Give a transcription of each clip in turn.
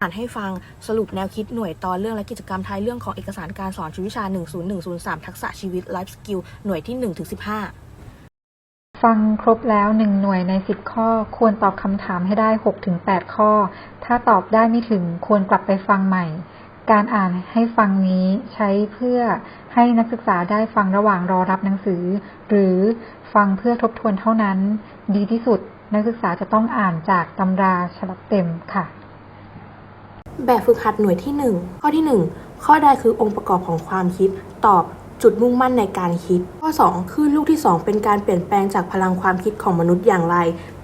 อ่านให้ฟังสรุปแนวคิดหน่วยตอนเรื่องและกิจกรรมท้ายเรื่องของเอกสารการสอนชีววิชา 10103 ทักษะชีวิต Life Skill หน่วยที่ 1-15 ฟังครบแล้วหนึ่งหน่วยในสิบข้อ ควรตอบคำถามให้ได้หกถึงแปดข้อ ถ้าตอบได้ไม่ถึงควรกลับไปฟังใหม่ การอ่านให้ฟังนี้ใช้เพื่อให้นักศึกษาได้ฟังระหว่างรอรับหนังสือ หรือฟังเพื่อทบทวนเท่านั้น ดีที่สุดนักศึกษาจะต้องอ่านจากตำราฉบับเต็มค่ะ แบบฝึกหัดหน่วยที่ 1 ข้อที่ 1 ข้อใดคือองค์ประกอบของความคิด ตอบจุดมุ่งมั่นในการคิด ข้อ 2 คือลูกที่ 2 เป็นการเปลี่ยนแปลงจากพลังความคิดของมนุษย์อย่างไร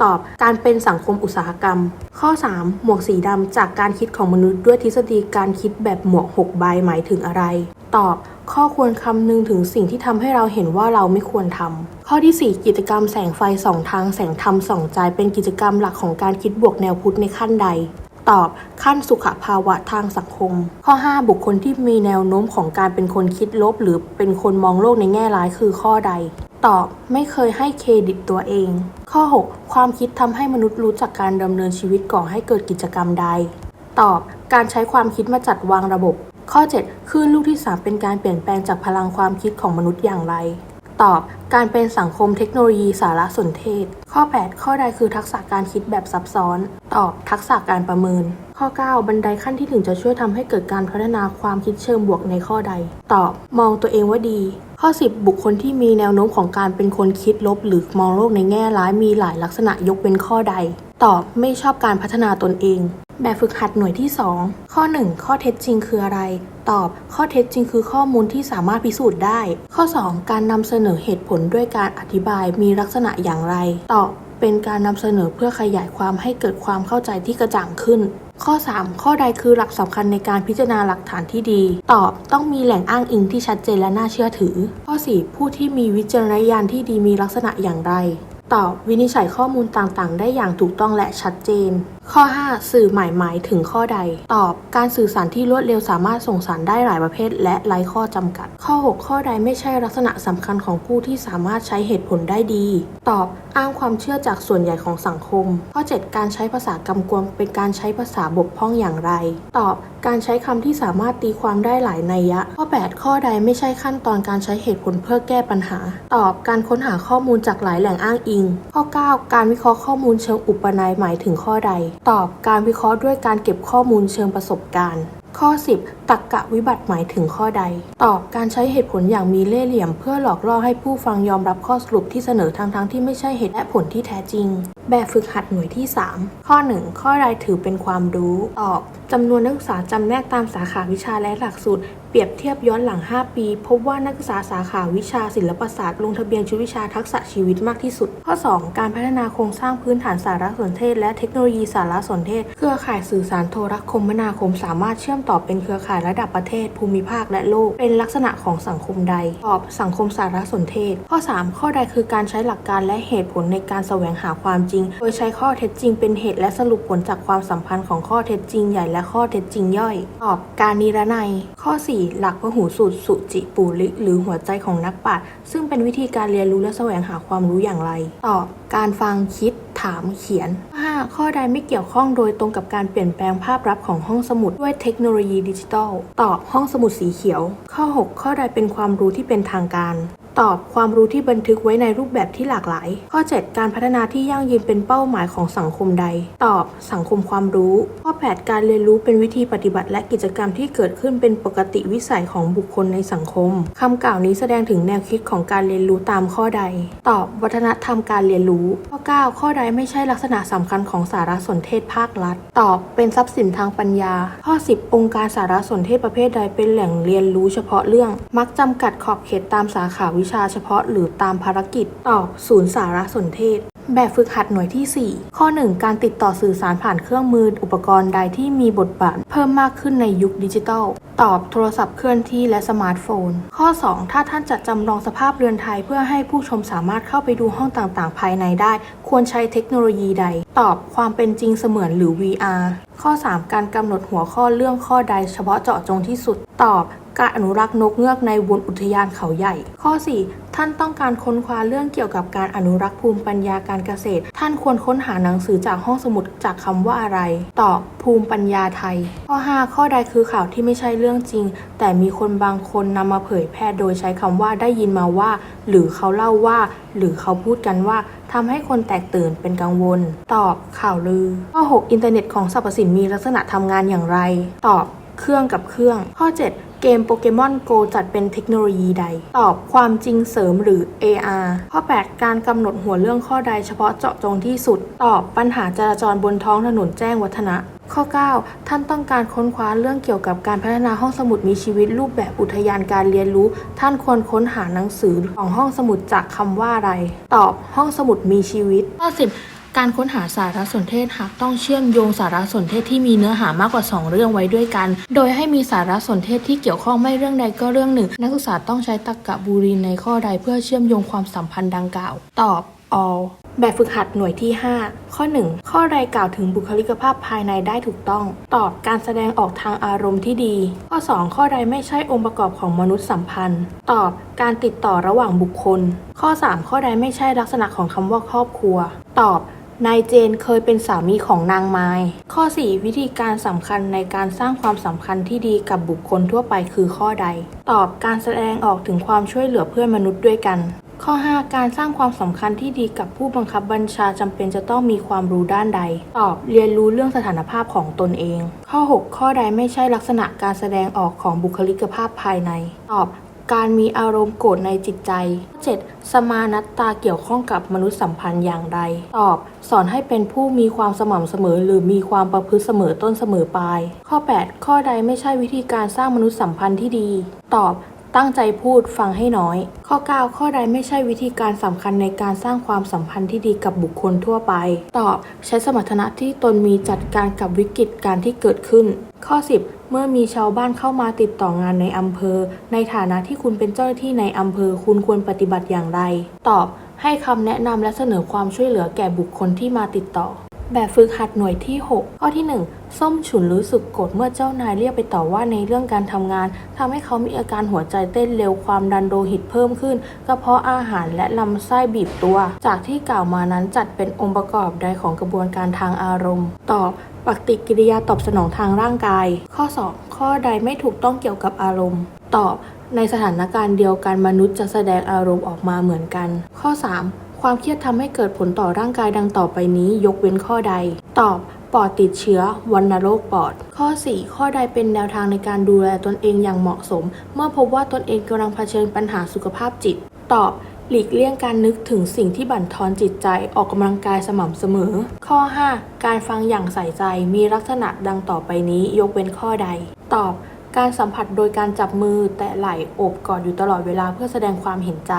ตอบการเป็นสังคมอุตสาหกรรม ข้อ 3 หมวกสีดำจากการคิดของมนุษย์ด้วยทฤษฎีการคิดแบบหมวก 6 ใบหมายถึงอะไร ตอบข้อควรคำนึงถึงสิ่งที่ทำให้เราเห็นว่าเราไม่ควรทำ ข้อที่ 4 กิจกรรมแสงไฟสองทางแสงธรรมสองใจเป็นกิจกรรมหลักของการคิดบวกแนวพุทธในขั้นใด ตอบขั้นสุขภาวะทางสังคม ข้อ 5 บุคคลที่มีแนวโน้มของการเป็นคนคิดลบ หรือเป็นคนมองโลกในแง่ร้ายคือข้อใด ตอบไม่เคยให้เครดิตตัวเอง ข้อ 6 ความคิดทำให้มนุษย์รู้จักการดำเนินชีวิตก่อให้เกิดกิจกรรมใด ตอบการใช้ความคิดมาจัดวางระบบ ข้อ 7 คลื่นลูกที่ 3 เป็นการเปลี่ยนแปลงจากพลังความคิดของมนุษย์อย่างไร ตอบ การเป็นสังคมเทคโนโลยีสารสนเทศ ข้อ 8 ข้อใดคือทักษะการคิดแบบซับซ้อน ตอบ ทักษะการประเมิน ข้อ 9 บันไดขั้นที่ 1 จะช่วยทำให้เกิดการพัฒนาความคิดเชิงบวกในข้อใด ตอบ มองตัวเองว่าดี ข้อ 10 บุคคลที่มีแนวโน้มของการเป็นคนคิดลบหรือมองโลกในแง่ร้ายมีหลายลักษณะยกเป็นข้อใด ตอบไม่ชอบการพัฒนาตนเอง แบบฝึกหัดหน่วยที่ 2 ข้อ 1 ข้อเท็จจริงคืออะไร ตอบ ข้อเท็จจริงคือข้อมูลที่สามารถพิสูจน์ได้ ข้อ 2 การนำเสนอเหตุผลด้วยการอธิบายมีลักษณะอย่างไร ตอบ เป็นการนำเสนอเพื่อขยายความให้เกิดความเข้าใจที่กระจ่างขึ้น ข้อ 3 ข้อใดคือหลักสำคัญในการพิจารณาหลักฐานที่ดี ตอบ ต้องมีแหล่งอ้างอิงที่ชัดเจนและน่าเชื่อถือ ข้อ 4 ผู้ที่มีวิจารณญาณที่ดีมีลักษณะอย่างไร ตอบวินิจฉัยข้อมูลต่างๆ ได้อย่างถูกต้องและชัดเจนข้อ 5 สื่อหมายหมายถึงข้อใด ตอบ การสื่อสารที่รวดเร็วสามารถส่งสารได้หลายประเภท และไร้ข้อจำกัด ข้อ 6 ข้อใดไม่ใช่ลักษณะสำคัญของผู้ที่สามารถใช้เหตุผลได้ดี ตอบ อ้างความเชื่อจากส่วนใหญ่ของสังคม ข้อ 7 การใช้ภาษากำกวมเป็นการใช้ภาษาบกพร่องอย่างไร ตอบ การใช้คำที่สามารถตีความได้หลายนัยยะ ข้อ 8 ข้อใดไม่ใช่ขั้นตอนการใช้เหตุผลเพื่อแก้ปัญหา ตอบ การค้นหาข้อมูลจากหลายแหล่งอ้างอิง ข้อ 9 การวิเคราะห์ข้อมูลเชิงอุปนัยหมายถึงข้อใดตอบการวิเคราะห์ด้วยการเก็บข้อมูลเชิงประสบการณ์ ข้อ 10ตักกะวิบัติหมายถึงข้อใด ตอบการใช้เหตุผลอย่างมีเล่ห์เหลี่ยม เพื่อหลอกล่อให้ผู้ฟังยอมรับข้อสรุปที่เสนอทั้งๆทที่ไม่ใช่เหตุและผลที่แท้จริง แบบฝึกหัดหน่วยที่ 3 ข้อ 1 ข้อใดถือเป็นความรู้ ตอบจำนวนนักศึกษาจำแนกตามสาขาวิชาและหลักสูตร เปรียบเทียบย้อนหลัง 5 ปี พบว่านักศึกษาสาขาวิชาศิลปศาสตร์ลงทะเบียนชุดวิชาทักษะชีวิตมากที่สุด ข้อ 2 การพัฒนาโครงสร้างพื้นฐานสารสนเทศ และเทคโนโลยีสารสนเทศ เครือข่ายสื่อสารโทรคมนาคม สามารถเชื่อมต่อเป็นเครือข่ายระดับประเทศ ภูมิภาคและโลก เป็นลักษณะของสังคมใด ตอบสังคมสารสนเทศ ข้อ 3 ข้อใดคือการใช้หลักการและเหตุผลในการแสวงหาความจริง โดยใช้ข้อเท็จจริงเป็นเหตุและสรุปผลจากความสัมพันธ์ของข้อเท็จจริงใหญ่และข้อเท็จจริงย่อย ตอบการนิรนัย ข้อ 4หลักพหูสูตรสุจิปุริหรือหัวใจของนักปราชญ์ซึ่งเป็นวิธีการเรียนรู้และแสวงหาความรู้อย่างไรตอบการฟังคิดถามเขียน 5. ข้อใดไม่เกี่ยวข้องโดยตรงกับการเปลี่ยนแปลงภาพลับของห้องสมุดด้วยเทคโนโลยีดิจิทัล ตอบห้องสมุดสีเขียว ข้อ 6 ข้อใดเป็นความรู้ที่เป็นทางการ ตอบความรู้ที่บันทึกไว้ในรูปแบบที่หลากหลาย ข้อ 7 การพัฒนาที่ยั่งยืนเป็นเป้าหมายของสังคมใด ตอบ สังคมความรู้ ข้อ 8 การเรียนรู้เป็นวิธีปฏิบัติและกิจกรรมที่เกิดขึ้นเป็นปกติวิสัยของบุคคลในสังคมคำกล่าวนี้แสดงถึงแนวคิดของการเรียนรู้ตามข้อใด ตอบ วัฒนธรรมการเรียนรู้ ข้อ 9 ข้อใดไม่ใช่ลักษณะสำคัญของสารสนเทศภาครัฐ ตอบ เป็นทรัพย์สินทางปัญญา ข้อ 10 องค์การสารสนเทศประเภทใดเป็นแหล่งเรียนรู้เฉพาะเรื่อง มักจำกัดขอบเขตตามสาขาวิิชาเฉพาะหรือตามภารกิจ ตอบศูนย์สารสนเทศ แบบฝึกหัดหน่วยที่ 4 ข้อ 1 การติดต่อสื่อสารผ่านเครื่องมืออุปกรณ์ใดที่มีบทบาทเพิ่มมากขึ้นในยุคดิจิทัล ตอบโทรศัพท์เคลื่อนที่และสมาร์ทโฟน ข้อ 2 ถ้าท่านจัดจำลองสภาพเรือนไทย เพื่อให้ผู้ชมสามารถเข้าไปดูห้องต่างๆ ภายในได้ ควรใช้เทคโนโลยีใด ตอบความเป็นจริงเสมือนหรือ VR ข้อ 3 การกำหนดหัวข้อเรื่องข้อใดเฉพาะเจาะจงที่สุด ตอบ การอนุรักษ์นกเงือกในวนอุทยานเขาใหญ่ ข้อ 4 ท่านต้องการค้นคว้าเรื่องเกี่ยวกับการอนุรักษ์ภูมิปัญญาการเกษตร ท่านควรค้นหาหนังสือจากห้องสมุดจากคำว่าอะไร ตอบภูมิปัญญาไทย ข้อ 5 ข้อใดคือข่าวที่ไม่ใช่เรื่องจริง แต่มีคนบางคนนำมาเผยแพร่โดยใช้คำว่าได้ยินมาว่า หรือเขาเล่าว่า หรือเขาพูดกันว่าทำให้คนแตกตื่นเป็นกังวล ตอบข่าวลือ ข้อ 6 อินเทอร์เน็ตของสรรพสิ่งมีลักษณะทำงานอย่างไร ตอบเครื่องกับเครื่อง ข้อ 7 เกมโปเกมอนโกจัดเป็นเทคโนโลยีใด ตอบความจริงเสริมหรือ AR ข้อ 8 การกำหนดหัวเรื่องข้อใดเฉพาะเจาะจงที่สุด ตอบปัญหาจราจรบนท้องถนนแจ้งวัฒนะข้อ 9 ท่านต้องการค้นคว้าเรื่องเกี่ยวกับการพัฒนาห้องสมุดมีชีวิตรูปแบบอุทยานการเรียนรู้ ท่านควรค้นหาหนังสือของห้องสมุดจากคำว่าอะไร ตอบห้องสมุดมีชีวิตข้อ10 การค้นหาสารสนเทศหากต้องเชื่อมโยงสารสนเทศที่มีเนื้อหามากกว่า 2 เรื่องไว้ด้วยกัน โดยให้มีสารสนเทศที่เกี่ยวข้องไม่เรื่องใดก็เรื่องหนึ่ง นักศึกษาต้องใช้ตรรกะบูรินในข้อใดเพื่อเชื่อมโยงความสัมพันธ์ดังกล่าว ตอบ all แบบฝึกหัดหน่วยที่ 5 ข้อ 1 ข้อใดกล่าวถึงบุคลิกภาพภายในได้ถูกต้อง ตอบการแสดงออกทางอารมณ์ที่ดี ข้อ 2 ข้อใดไม่ใช่องค์ประกอบของมนุษย์สัมพันธ์ ตอบการติดต่อระหว่างบุคคล ข้อ 3 ข้อใดไม่ใช่ลักษณะของคำว่าครอบครัว ตอบ นายเจนเคยเป็นสามีของนางไม้ ข้อ 4 วิธีการสำคัญในการสร้างความสัมพันธ์ที่ดีกับบุคคลทั่วไปคือข้อใด ตอบการแสดงออกถึงความช่วยเหลือเพื่อนมนุษย์ด้วยกัน ข้อ 5 การสร้างความสำคัญที่ดีกับผู้บังคับบัญชาจำเป็นจะต้องมีความรู้ด้านใด ตอบเรียนรู้เรื่องสถานภาพของตนเอง ข้อ 6 ข้อใดไม่ใช่ลักษณะการแสดงออกของบุคลิกภาพภายใน ตอบ การมีอารมณ์โกรธในจิตใจ 7. สมานัตตาเกี่ยวข้องกับมนุษยสัมพันธ์อย่างไร ตอบ สอนให้เป็นผู้มีความสม่ำเสมอ หรือมีความประพฤติเสมอต้นเสมอปลาย ข้อ 8 ข้อใดไม่ใช่วิธีการสร้างมนุษยสัมพันธ์ที่ดี ตอบ ตั้งใจพูดฟังให้น้อย ข้อ 9 ข้อใดไม่ใช่วิธีการสำคัญในการสร้างความสัมพันธ์ที่ดีกับบุคคลทั่วไป ตอบ ใช้สมรรถนะที่ตนมีจัดการกับวิกฤตการที่เกิดขึ้น ข้อ 10 เมื่อมีชาวบ้านเข้ามาติดต่องานในอำเภอ ในฐานะที่คุณเป็นเจ้าหน้าที่ในอำเภอ คุณควรปฏิบัติอย่างไร ตอบ ให้คำแนะนำและเสนอความช่วยเหลือแก่บุคคลที่มาติดต่อ แบบฝึกหัดหน่วยที่ 6 ข้อที่ 1 ส้มฉุนรู้สึกโกรธเมื่อเจ้านายเรียกไปต่อว่าในเรื่องการทำงานทำให้เขามีอาการหัวใจเต้นเร็วความดันโลหิตเพิ่มขึ้นกระเพาะอาหารและลำไส้บีบตัว จากที่กล่าวมานั้นจัดเป็นองค์ประกอบใดของกระบวนการทางอารมณ์ ตอบปฏิกิริยาตอบสนองทางร่างกาย ข้อ 2 ข้อใดไม่ถูกต้องเกี่ยวกับอารมณ์ ตอบในสถานการณ์เดียวกันมนุษย์จะแสดงอารมณ์ออกมาเหมือนกัน ข้อ 3 ความเครียดทำให้เกิดผลต่อร่างกายดังต่อไปนี้ ยกเว้นข้อใด ตอบปอดติดเชื้อวัณโรคปอด ข้อ 4 ข้อใดเป็นแนวทางในการดูแลตนเองอย่างเหมาะสม เมื่อพบว่าตนเองกำลังเผชิญปัญหาสุขภาพจิต ตอบหลีกเลี่ยงการนึกถึงสิ่งที่บั่นทอนจิตใจออกกำลังกายสม่ำเสมอ ข้อ 5 การฟังอย่างใส่ใจมีลักษณะดังต่อไปนี้ ยกเว้นข้อใด ตอบ การสัมผัสโดยการจับมือแตะไหล่โอบกอดอยู่ตลอดเวลาเพื่อแสดงความเห็นใจ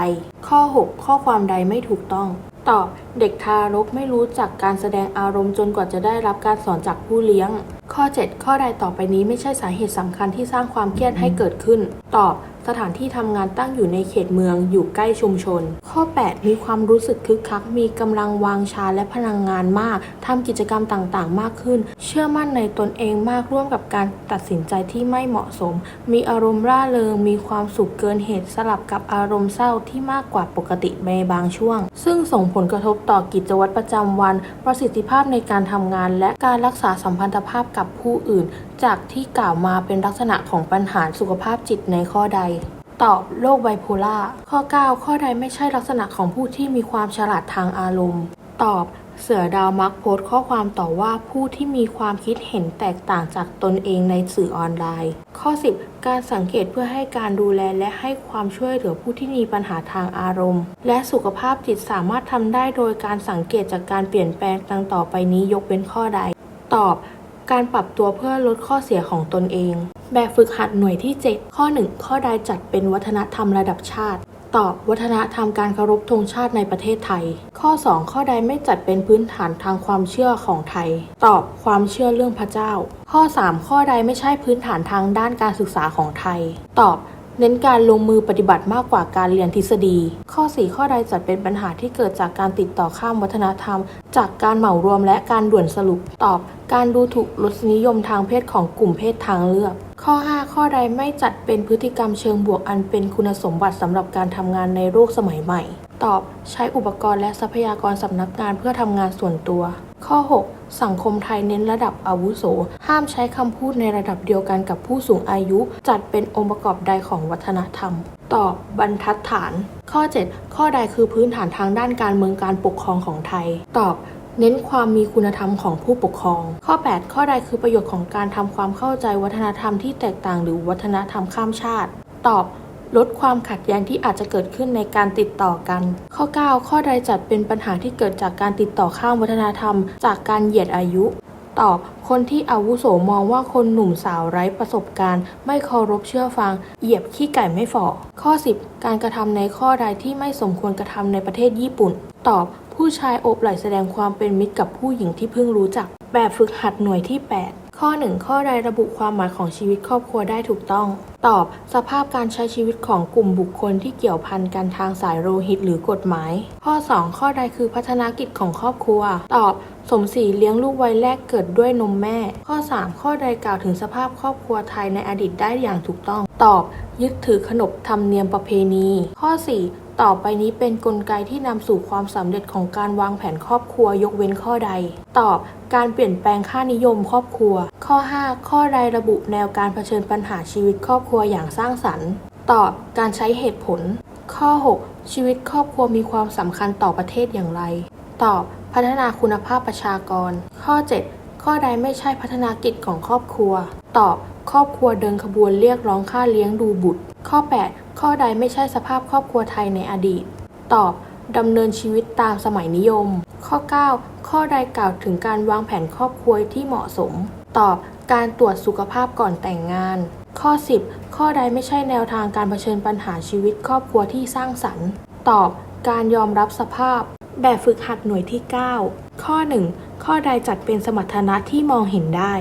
ข้อ 6 ข้อความใดไม่ถูกต้อง ตอบ เด็กทารกไม่รู้จักการแสดงอารมณ์จนกว่าจะได้รับการสอนจากผู้เลี้ยง ข้อ 7 ข้อใดต่อไปนี้ไม่ใช่สาเหตุสำคัญที่สร้างความเครียดให้เกิดขึ้น ตอบ สถานที่ทำงานตั้งอยู่ในเขตเมืองอยู่ใกล้ชุมชน ข้อ 8 มีความรู้สึกคึกคัก มีกำลังวางชาและพลังงานมากทำกิจกรรมต่างๆ มากขึ้น เชื่อมั่นในตนเองมากร่วมกับการตัดสินใจที่ไม่เหมาะสม มีอารมณ์ร่าเริง มีความสุขเกินเหตุสลับกับอารมณ์เศร้าที่มากกว่าปกติในบางช่วง ซึ่งส่งผลกระทบต่อกิจวัตรประจำวัน ประสิทธิภาพในการทำงาน และการรักษาสัมพันธภาพกับผู้อื่น จากที่กล่าวมาเป็นลักษณะของปัญหาสุขภาพจิตในข้อใด ตอบโรคไบโพล่าข้อ 9 ข้อใดไม่ใช่ลักษณะของผู้ที่มีความฉลาดทางอารมณ์ ตอบเสือดาวมักโพสต์ข้อความต่อว่าผู้ที่มีความคิดเห็นแตกต่างจากตนเองในสื่อออนไลน์ ข้อ 10 การสังเกตเพื่อให้การดูแลและให้ความช่วยเหลือผู้ที่มีปัญหาทางอารมณ์ และสุขภาพจิตสามารถทำได้โดยการสังเกตจากการเปลี่ยนแปลงดังต่อไปนี้ยกเว้นข้อใด ตอบ การปรับตัวเพื่อลดข้อเสียของตนเอง แบบฝึกหัดหน่วยที่ 7 ข้อ 1 ข้อใดจัดเป็นวัฒนธรรมระดับชาติ ตอบวัฒนธรรมการเคารพธงชาติในประเทศไทย ข้อ 2 ข้อใดไม่จัดเป็นพื้นฐานทางความเชื่อของไทย ตอบความเชื่อเรื่องพระเจ้า ข้อ 3 ข้อใดไม่ใช่พื้นฐานทางด้านการศึกษาของไทย ตอบ เน้นการลงมือปฏิบัติมากกว่าการเรียนทฤษฎี ข้อ 4 ข้อใดจัดเป็นปัญหาที่เกิดจากการติดต่อข้ามวัฒนธรรม จากการเหมารวมและการด่วนสรุป ตอบ การดูถูกรสนิยมทางเพศของกลุ่มเพศทางเลือก ข้อ 5 ข้อใดไม่จัดเป็นพฤติกรรมเชิงบวกอันเป็นคุณสมบัติสำหรับการทำงานในโลกสมัยใหม่ ตอบ ใช้อุปกรณ์และทรัพยากรสำนักงานเพื่อทำงานส่วนตัว ข้อ 6 สังคมไทยเน้นระดับอาวุโส ห้ามใช้คำพูดในระดับเดียวกันกับผู้สูงอายุ จัดเป็นองค์ประกอบใดของวัฒนธรรม ตอบบรรทัดฐาน ข้อ 7 ข้อใดคือพื้นฐานทางด้านการเมืองการปกครองของไทย ตอบเน้นความมีคุณธรรมของผู้ปกครอง ข้อ 8 ข้อใดคือประโยชน์ของการทำความเข้าใจวัฒนธรรมที่แตกต่างหรือวัฒนธรรมข้ามชาติ ตอบ ลดความขัดแย้งที่อาจจะเกิดขึ้นในการติดต่อกัน ข้อ 9 ข้อใดจัดเป็นปัญหาที่เกิดจากการติดต่อข้ามวัฒนธรรม จากการเหยียดอายุ ตอบ คนที่อาวุโสมองว่าคนหนุ่มสาวไร้ประสบการณ์ ไม่เคารพเชื่อฟัง เหยียบขี้ไก่ไม่ฝ่อ ข้อ 10 การกระทำในข้อใดที่ไม่สมควรกระทำในประเทศญี่ปุ่น ตอบ ผู้ชายโอบไหล่แสดงความเป็นมิตรกับผู้หญิงที่เพิ่งรู้จัก แบบฝึกหัดหน่วยที่ 8 ข้อ 1 ข้อใดระบุความหมายของชีวิตครอบครัวได้ถูกต้อง ตอบ สภาพการใช้ชีวิตของกลุ่มบุคคลที่เกี่ยวพันกันทางสายโลหิตหรือกฎหมาย ข้อ 2 ข้อใดคือพัฒนากิจของครอบครัว ตอบ สมศรีเลี้ยงลูกวัยแรกเกิดด้วยนมแม่ ข้อ 3 ข้อใดกล่าวถึงสภาพครอบครัวไทยในอดีตได้อย่างถูกต้อง ตอบ ยึดถือขนบธรรมเนียมประเพณี ข้อ 4 ต่อไปนี้เป็นกลไกที่นำสู่ความสำเร็จของการวางแผนครอบครัวยกเว้นข้อใด ตอบ การเปลี่ยนแปลงค่านิยมครอบครัว ข้อ 5 ข้อใดระบุแนวการเผชิญปัญหาชีวิตครอบครัวอย่างสร้างสรรค์ ตอบ การใช้เหตุผล ข้อ 6 ชีวิตครอบครัวมีความสำคัญต่อประเทศอย่างไร ตอบ พัฒนาคุณภาพประชากร ข้อ 7 ข้อใดไม่ใช่พัฒนากิจของครอบครัว ตอบ ครอบครัวเดินขบวนเรียกร้องค่าเลี้ยงดูบุตร ข้อ 8 ข้อใดไม่ใช่สภาพครอบครัวไทยในอดีต ตอบดำเนินชีวิตตามสมัยนิยม ข้อ 9 ข้อใดกล่าวถึงการวางแผนครอบครัวที่เหมาะสม ตอบการตรวจสุขภาพก่อนแต่งงาน ข้อ 10 ข้อใดไม่ใช่แนวทางการเผชิญปัญหาชีวิตครอบครัวที่สร้างสรรค์ ตอบการยอมรับสภาพ แบบฝึกหัดหน่วยที่ 9 ข้อ 1 ข้อใดจัดเป็นสมรรถนะที่มองเห็นได้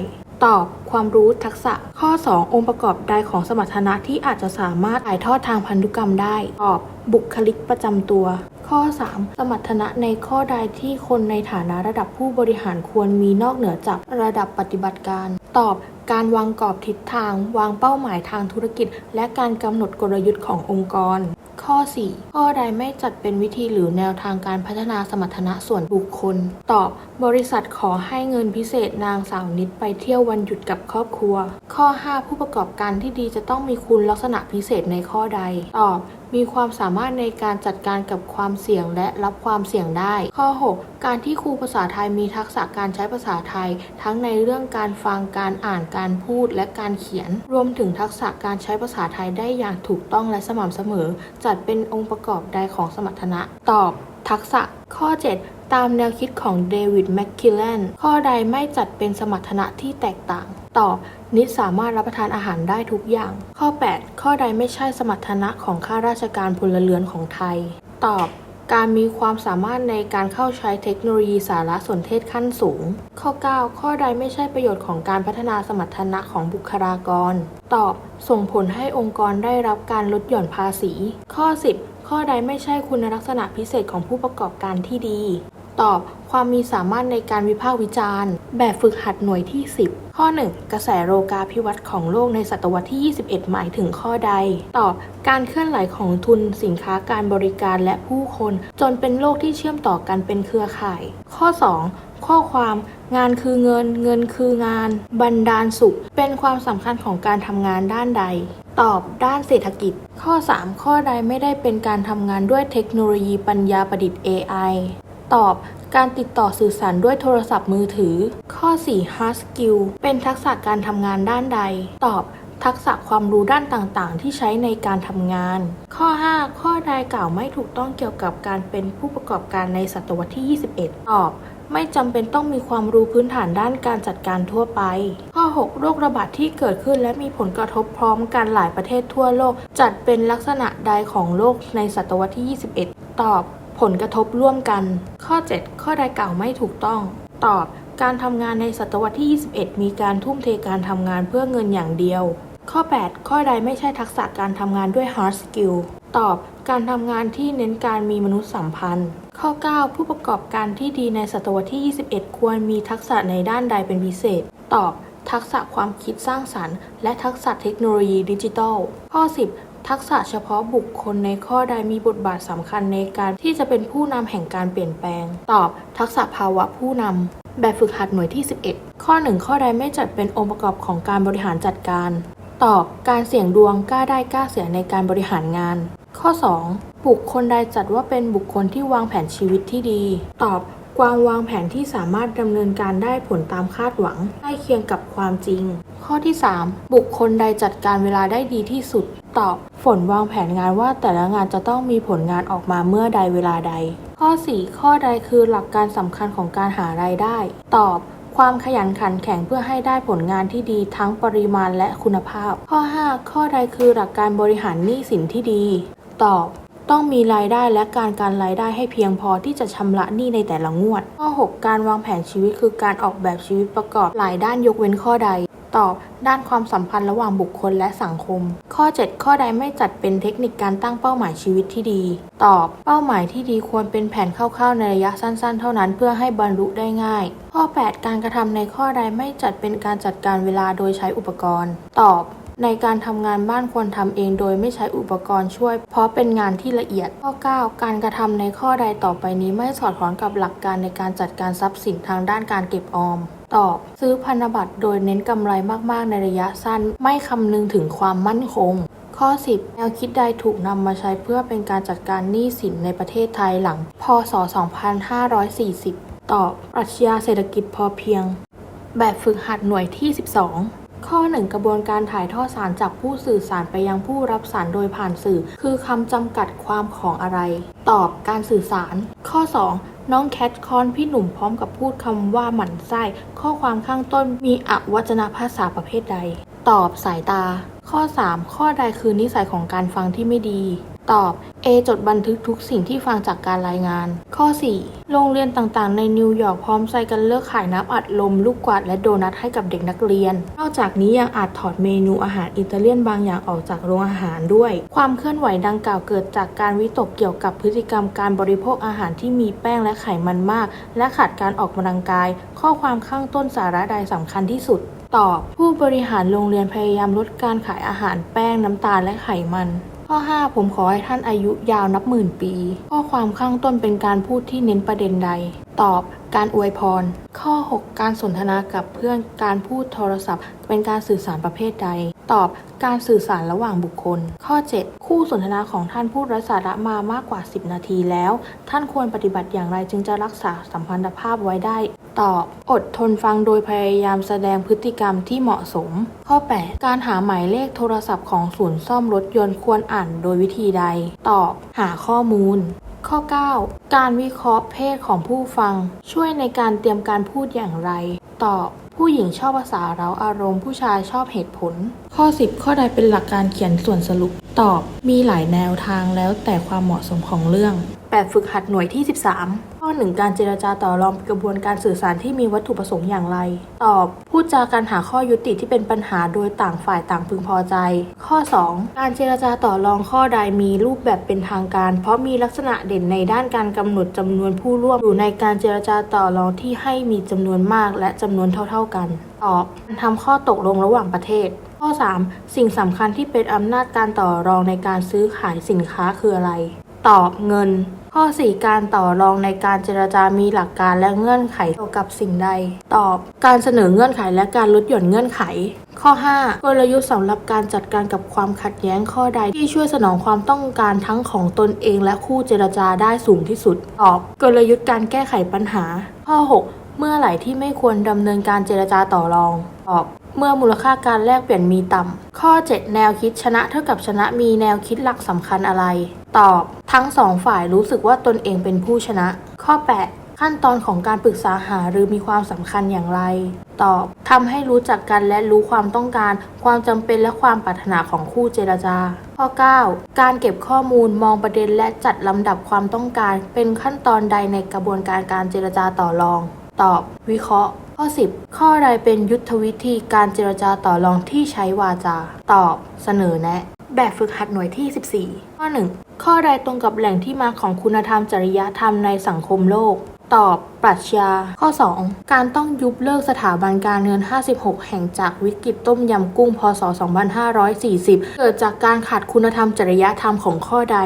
ตอบ ความรู้ทักษะ ข้อ 2 องค์ประกอบใดของสมรรถนะที่อาจจะสามารถถ่ายทอดทางพันธุกรรมได้ตอบบุคลิกประจำตัว ข้อ 3 สมรรถนะในข้อใดที่คนในฐานะระดับผู้บริหารควรมีนอกเหนือจากระดับปฏิบัติการ ตอบการวางกรอบทิศทาง วางเป้าหมายทางธุรกิจ และการกำหนดกลยุทธ์ขององค์กร ข้อ 4 ข้อใดไม่จัดเป็นวิธีหรือแนวทางการพัฒนาสมรรถนะส่วนบุคคล ตอบบริษัทขอให้เงินพิเศษนางสาวนิดไปเที่ยววันหยุดกับครอบครัว ข้อ 5 ผู้ประกอบการที่ดีจะต้องมีคุณลักษณะพิเศษในข้อใด ตอบ มีความสามารถในการจัดการกับความเสี่ยงและรับความเสี่ยงได้ ข้อ 6 การที่ครูภาษาไทยมีทักษะการใช้ภาษาไทย ทั้งในเรื่องการฟังการอ่านการพูดและการเขียน รวมถึงทักษะการใช้ภาษาไทยได้อย่างถูกต้องและสม่ำเสมอ จัดเป็นองค์ประกอบใดของสมรรถนะ ตอบ ทักษะข้อ 7 ตามแนวคิดของเดวิดแมคคิลแลนข้อใดไม่จัดเป็นสมรรถนะที่แตกต่าง ตอบ นิดสามารถรับประทานอาหารได้ทุกอย่าง ข้อ 8 ข้อใดไม่ใช่สมรรถนะของข้าราชการพลเรือนของไทย ตอบ การมีความสามารถในการเข้าใช้เทคโนโลยีสารสนเทศขั้นสูง ข้อ 9 ข้อใดไม่ใช่ประโยชน์ของการพัฒนาสมรรถนะของบุคลากร ตอบ ส่งผลให้องค์กรได้รับการลดหย่อนภาษี ข้อ 10 ข้อใดไม่ใช่คุณลักษณะพิเศษของผู้ประกอบการที่ดี ตอบความมีสามารถในการวิพากษ์วิจารณ์ แบบฝึกหัดหน่วยที่ 10 ข้อ 1 กระแสโลกาภิวัตน์ของโลกในศตวรรษที่ 21 หมายถึงข้อใด ตอบการเคลื่อนไหวของทุนสินค้าการบริการและผู้คน จนเป็นโลกที่เชื่อมต่อกันเป็นเครือข่าย ข้อ 2 ข้อความงานคือเงิน เงินคืองานบันดาลสุข เป็นความสำคัญของการทำงานด้านใด ตอบด้านเศรษฐกิจ ข้อ 3 ข้อใดไม่ได้เป็นการทำงานด้วยเทคโนโลยีปัญญาประดิษฐ์ AI ตอบ การติดต่อสื่อสารด้วยโทรศัพท์มือถือ ข้อ 4 hard skill เป็นทักษะการทำงานด้านใด ตอบ ทักษะความรู้ด้านต่างๆ ที่ใช้ในการทำงาน ข้อ 5 ข้อใดกล่าวไม่ถูกต้องเกี่ยวกับการเป็นผู้ประกอบการในศตวรรษที่ 21 ตอบไม่จำเป็นต้องมีความรู้พื้นฐานด้านการจัดการทั่วไป ข้อ 6 โรคระบาดที่เกิดขึ้นและมีผลกระทบพร้อมกันหลายประเทศทั่วโลก จัดเป็นลักษณะใดของโลกในศตวรรษที่ 21 ตอบ ผลกระทบร่วมกัน ข้อ 7 ข้อใดกล่าวไม่ถูกต้อง ตอบ การทำงานในศตวรรษที่ 21 มีการทุ่มเทการทำงานเพื่อเงินอย่างเดียว ข้อ 8 ข้อใดไม่ใช่ทักษะการทำงานด้วย hard skill ตอบ การทำงานที่เน้นการมีมนุษยสัมพันธ์ ข้อ 9 ผู้ประกอบการที่ดีในศตวรรษที่ 21 ควรมีทักษะในด้านใดเป็นพิเศษ ตอบ ทักษะความคิดสร้างสรรค์ และทักษะเทคโนโลยีดิจิทัล ข้อ 10 ทักษะเฉพาะบุคคลในข้อใดมีบทบาทสำคัญในการที่จะเป็นผู้นำแห่งการเปลี่ยนแปลง ตอบ ทักษะภาวะผู้นำ แบบฝึกหัดหน่วยที่ 11 ข้อ 1 ข้อใดไม่จัดเป็นองค์ประกอบของการบริหารจัดการ ตอบ การเสี่ยงดวงกล้าได้กล้าเสียในการบริหารงาน ข้อ 2 บุคคลใดจัดว่าเป็นบุคคลที่วางแผนชีวิตที่ดี ตอบ ความวางแผนที่สามารถดำเนินการได้ผลตามคาดหวังใกล้เคียงกับความจริง ข้อที่ 3 บุคคลใดจัดการเวลาได้ดีที่สุด ตอบ ฝนวางแผนงานว่าแต่ละงานจะต้องมีผลงานออกมาเมื่อใดเวลาใด ข้อ 4 ข้อใดคือหลักการสำคัญของการหารายได้ ตอบความขยันขันแข็งเพื่อให้ได้ผลงานที่ดีทั้งปริมาณและคุณภาพ ข้อ 5 ข้อใดคือหลักการบริหารหนี้สินที่ดี ตอบ ต้องมีรายได้และการการรายได้ให้เพียงพอที่จะชำระหนี้ในแต่ละงวด ข้อ 6 การวางแผนชีวิตคือการออกแบบชีวิตประกอบหลายด้านยกเว้นข้อใด ตอบ ด้านความสัมพันธ์ระหว่างบุคคลและสังคม ข้อ 7 ข้อใดไม่จัดเป็นเทคนิคการตั้งเป้าหมายชีวิตที่ดี ตอบ เป้าหมายที่ดีควรเป็นแผนคร่าวๆในระยะสั้น ๆ เท่านั้นเพื่อให้บรรลุได้ง่าย ข้อ 8 การกระทำในข้อใดไม่จัดเป็นการจัดการเวลาโดยใช้อุปกรณ์ ตอบ ในการทำงานบ้านควรทำเองโดยไม่ใช้อุปกรณ์ช่วย เพราะเป็นงานที่ละเอียด ข้อ 9 การกระทำในข้อใดต่อไปนี้ไม่สอดคล้องกับหลักการในการจัดการทรัพย์สินทางด้านการเก็บออมตอบซื้อพันธบัตรโดยเน้นกำไรมากๆในระยะสั้น ไม่คำนึงถึงความมั่นคง ข้อ 10 แนวคิดใดถูกนำมาใช้เพื่อเป็นการจัดการหนี้สินในประเทศไทยหลัง พศ 2540 ตอบปรัชญาเศรษฐกิจพอเพียง แบบฝึกหัดหน่วยที่ 12 ข้อ 1 กระบวนการถ่ายทอดสารจากผู้สื่อสารไปยังผู้รับสารโดยผ่านสื่อ คือคำจำกัดความของอะไร ตอบการสื่อสาร ข้อ 2 น้องแคทคอนพี่หนุ่มพร้อมกับพูดคำว่าหมั่นไส้ ข้อความข้างต้นมีอวัจนภาษาประเภทใด ตอบสายตา ข้อ 3 ข้อใดคือนิสัยของการฟังที่ไม่ดี ตอบ A จดบันทึกทุกสิ่งที่ฟังจากการรายงาน ข้อ 4 โรงเรียนต่างๆ ในนิวยอร์กพร้อมใจกันเลิกขายน้ำอัดลม ลูกกวาดและโดนัทให้กับเด็กนักเรียน นอกจากนี้ยังอาจถอดเมนูอาหารอิตาเลียนบางอย่างออกจากโรงอาหารด้วย ความเคลื่อนไหวดังกล่าวเกิดจากการวิตกเกี่ยวกับพฤติกรรมการบริโภคอาหารที่มีแป้งและไขมันมาก และขาดการออกกำลังกาย ข้อความข้างต้นสาระใดสำคัญที่สุดตอบผู้บริหารโรงเรียนพยายามลดการขายอาหารแป้งน้ำตาลและไขมัน ข้อ 5 ผมขอให้ท่านอายุยาวนับหมื่นปี ข้อความข้างต้นเป็นการพูดที่เน้นประเด็นใด ตอบการอวยพร ข้อ 6 การสนทนากับเพื่อน การพูดโทรศัพท์ เป็นการสื่อสารประเภทใด ตอบ การสื่อสารระหว่างบุคคล ข้อ 7 คู่สนทนาของท่านพูดร้สาระมามากกว่า 10 นาทีแล้ว ท่านควรปฏิบัติอย่างไรจึงจะรักษาสัมพันธภาพไว้ได้ ตอบ อดทนฟังโดยพยายามแสดงพฤติกรรมที่เหมาะสม ข้อ 8 การหาหมายเลขโทรศัพท์ของศูนย์ซ่อมรถยนต์ควรอ่านโดยวิธีใด ตอบ หาข้อมูล ข้อ 9 การวิเคราะห์เพศของผู้ฟัง ช่วยในการเตรียมการพูดอย่างไร ตอบผู้หญิงชอบภาษาเราอารมณ์ผู้ชายชอบเหตุผล ข้อ 10 ข้อใดเป็นหลักการเขียนส่วนสรุป ตอบ มีหลายแนวทางแล้วแต่ความเหมาะสมของเรื่อง แบบฝึกหัดหน่วยที่ 13 ข้อ 1 การเจรจาต่อรองกระบวนการสื่อสารที่มีวัตถุประสงค์อย่างไร ตอบ พูดจาการหาข้อยุติที่เป็นปัญหาโดยต่างฝ่ายต่างพึงพอใจ ข้อ 2 การเจรจาต่อรองข้อใดมีรูปแบบเป็นทางการ เพราะมีลักษณะเด่นในด้านการกำหนดจำนวนผู้ร่วมอยู่ในการเจรจาต่อรองที่ให้มีจำนวนมากและจำนวนเท่า ๆกัน ตอบทำข้อตกลงระหว่างประเทศข้อ 3 สิ่งสำคัญที่เป็นอำนาจการต่อรองในการซื้อขายสินค้าคืออะไร ตอบเงิน ข้อ 4 การต่อรองในการเจรจามีหลักการและเงื่อนไขเกี่ยวกับสิ่งใด ตอบ การเสนอเงื่อนไขและการลดหย่อนเงื่อนไข ข้อ 5 กลยุทธ์สำหรับการจัดการกับความขัดแย้งข้อใดที่ช่วยสนองความต้องการทั้งของตนเองและคู่เจรจาได้สูงที่สุด ตอบ กลยุทธ์การแก้ไขปัญหา ข้อ 6 เมื่อไหร่ที่ไม่ควรดำเนินการเจรจาต่อรอง ตอบเมื่อมูลค่าการแลกเปลี่ยนมีต่ำ ข้อ 7 แนวคิดชนะเท่ากับชนะมีแนวคิดหลักสำคัญอะไร ตอบ ทั้งสองฝ่ายรู้สึกว่าตนเองเป็นผู้ชนะ ข้อ 8 ขั้นตอนของการปรึกษาหาหรือมีความสำคัญอย่างไร ตอบทำให้รู้จักกันและรู้ความต้องการ ความจำเป็นและความปรารถนาของคู่เจรจา ข้อ 9 การเก็บข้อมูลมองประเด็นและจัดลำดับความต้องการ เป็นขั้นตอนใดในกระบวนการการเจรจาต่อรอง ตอบ วิเคราะห์ข้อข้อ10 ข้อใดเป็นยุทธวิธีการเจรจาต่อรองที่ใช้วาจา ตอบ เสนอแนะ แบบฝึกหัดหน่วยที่ 14 ข้อ 1 ข้อใดตรงกับแหล่งที่มาของคุณธรรมจริยธรรมในสังคมโลก ตอบ ปรัชญา ข้อ 2 การต้องยุบเลิกสถาบันการเงิน 56 แห่งจากวิกฤตต้มยำกุ้ง พศ 2540 เกิดจากการขาดคุณธรรมจริยธรรมของข้อใด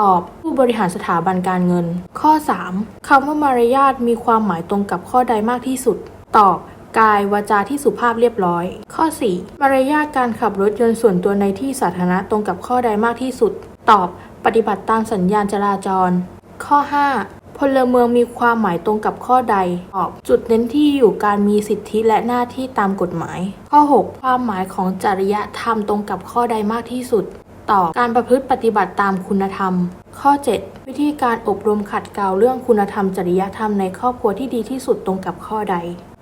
ตอบ ผู้บริหารสถาบันการเงิน ข้อ 3คำว่ามารยาทมีความหมายตรงกับข้อใดมากที่สุด ตอบกายวาจาที่สุภาพเรียบร้อย ข้อ 4 มารยาทการขับรถยนต์ส่วนตัวในที่สาธารณะตรงกับข้อใดมากที่สุด ตอบ ปฏิบัติตามสัญญาณจราจร ข้อ 5 พลเมืองมีความหมายตรงกับข้อใดตอบ จุดเน้นที่อยู่การมีสิทธิและหน้าที่ตามกฎหมาย ข้อ 6 ความหมายของจริยธรรมตรงกับข้อใดมากที่สุดตอบการประพฤติปฏิบัติตามคุณธรรม ข้อ 7 วิธีการอบรมขัดเกลาเรื่องคุณธรรมจริยธรรมในครอบครัวที่ดีที่สุดตรงกับข้อใด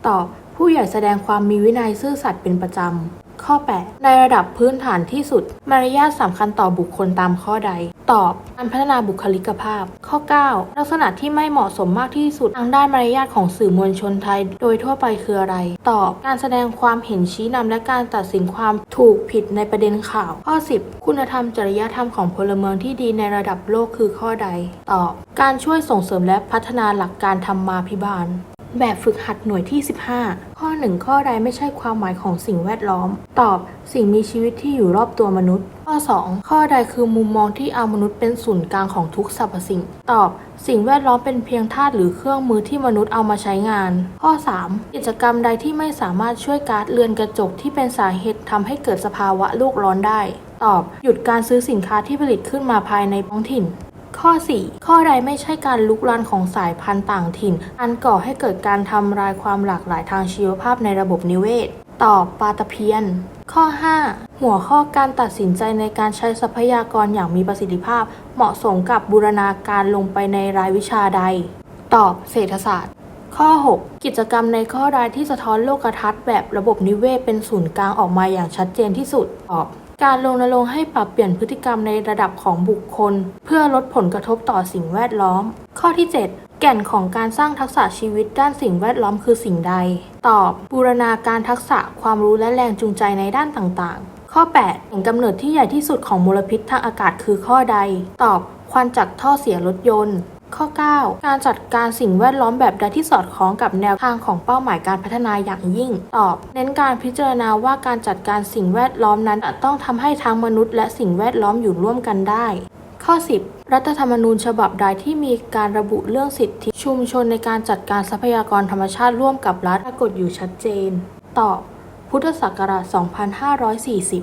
ตอบผู้ใหญ่แสดงความมีวินัยซื่อสัตย์เป็นประจำ ข้อ 8 ในระดับพื้นฐานที่สุด มารยาทสำคัญต่อบุคคลตามข้อใด ตอบ การพัฒนาบุคลิกภาพ ข้อ 9 ลักษณะที่ไม่เหมาะสมมากที่สุดทางด้านมารยาทของสื่อมวลชนไทย โดยทั่วไปคืออะไร ตอบ การแสดงความเห็นชี้นำและการตัดสินความถูกผิดในประเด็นข่าว ข้อ 10 คุณธรรมจริยธรรมของพลเมืองที่ดีในระดับโลกคือข้อใด ตอบ การช่วยส่งเสริมและพัฒนาหลักการธรรมาภิบาล แบบฝึกหัดหน่วยที่ 15 ข้อ 1 ข้อใดไม่ใช่ความหมายของสิ่งแวดล้อม ตอบสิ่งมีชีวิตที่อยู่รอบตัวมนุษย์ ข้อ 2 ข้อใดคือมุมมองที่เอามนุษย์เป็นศูนย์กลางของทุกสรรพสิ่ง ตอบสิ่งแวดล้อมเป็นเพียงธาตุหรือเครื่องมือที่มนุษย์เอามาใช้งาน ข้อ 3 กิจกรรมใดที่ไม่สามารถช่วยกาซเรือนกระจกที่เป็นสาเหตุทำให้เกิดสภาวะโลกร้อนได้ ตอบหยุดการซื้อสินค้าที่ผลิตขึ้นมาภายในท้องถิ่น ข้อ 4 ข้อใดไม่ใช่การลุกลานของสายพันธุ์ต่างถิ่น อันก่อให้เกิดการทำลายความหลากหลายทางชีวภาพในระบบนิเวศ ตอบปลาตะเพียน ข้อ 5 หัวข้อการตัดสินใจในการใช้ทรัพยากรอย่างมีประสิทธิภาพ เหมาะสมกับบูรณาการลงไปในรายวิชาใด ตอบเศรษฐศาสตร์ข้อ 6 กิจกรรมในข้อใดที่สะท้อนโลกทัศน์แบบระบบนิเวศเป็นศูนย์กลางออกมาอย่างชัดเจนที่สุดตอบ การรณรงค์ให้ปรับเปลี่ยนพฤติกรรมในระดับของบุคคล เพื่อลดผลกระทบต่อสิ่งแวดล้อม ข้อที่ 7 แก่นของการสร้างทักษะชีวิตด้านสิ่งแวดล้อมคือสิ่งใด ตอบ บูรณาการทักษะความรู้และแรงจูงใจในด้านต่างๆ ข้อ 8 แหล่งกำเนิดที่ใหญ่ที่สุดของมลพิษทางอากาศคือข้อใด ตอบ ควันจากท่อเสียรถยนต์ ข้อ 9 การจัดการสิ่งแวดล้อมแบบใดที่สอดคล้องกับแนวทางของเป้าหมายการพัฒนาอย่างยิ่ง ตอบ เน้นการพิจารณาว่าการจัดการสิ่งแวดล้อมนั้นต้องทำให้ทั้งมนุษย์และสิ่งแวดล้อมอยู่ร่วมกันได้ ข้อ 10 รัฐธรรมนูญฉบับใดที่มีการระบุเรื่องสิทธิชุมชนในการจัดการทรัพยากรธรรมชาติร่วมกับรัฐปรากฏอยู่ชัดเจน ตอบ พุทธศักราช 2540